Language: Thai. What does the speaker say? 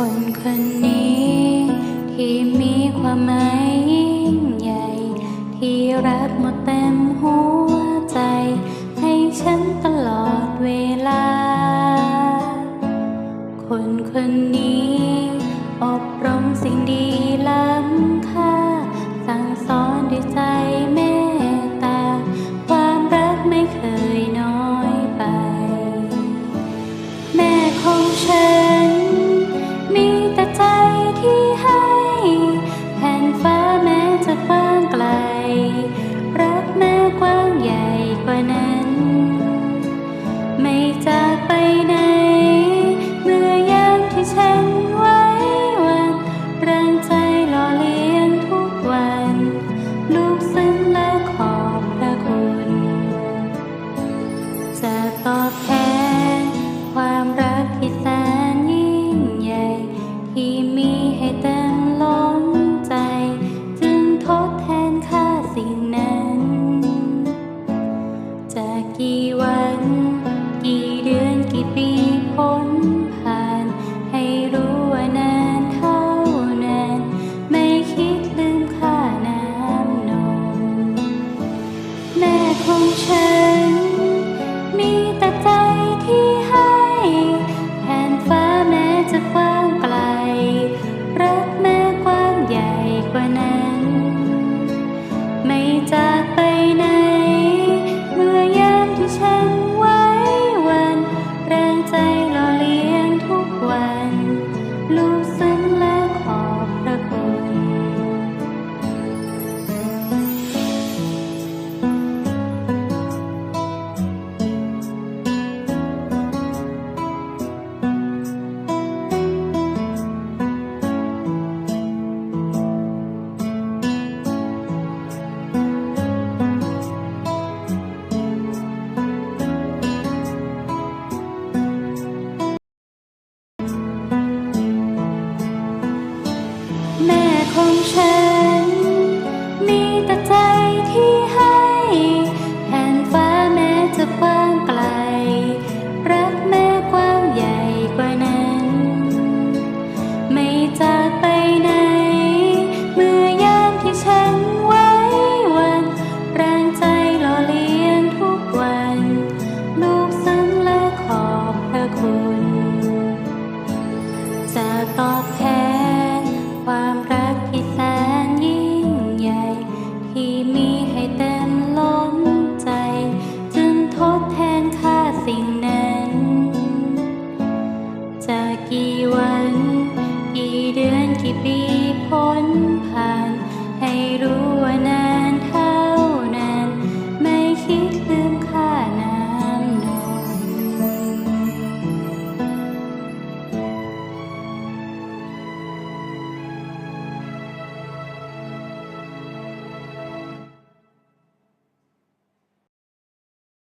คนคนี้ ที่มีความหมายยิ่งใหญ่ ที่รักหมดเต็มหัวใจ ให้ฉันตลอดเวลา คนคนนี้อบรมสิ่งดีล้ำค่า สั่งสอนด้วยใจเม จะตอบแทนความรักที่แสนยิ่งใหญ่ ที่มีให้เต็มล้นใจ จึงทดแทนค่าสิ่งนั้นจะกี่วัน กี่เดือนกี่ปีพ้นผ่าน ให้รู้ว่านานเท่านานไม่คิดลืมค่าน้ำนมแม่ของฉัน แม่ของฉัน มีแต่ใจที่ให้แผ่นฟ้าแม้จะกว้างไกล รักแม่กว้างใหญ่กว่านั้น ไม่จากไปไหน เมื่อยามที่ฉันไว้วันแรงใจหล่อเลี้ยงทุกวัน ลูกซึ้งและขอบพระคุณ จะตอบแทน มีให้เต็ล้นใจ จึงทดแทนค่าสิ่งนั้น จากกี่วัน กี่เดือนกี่ปี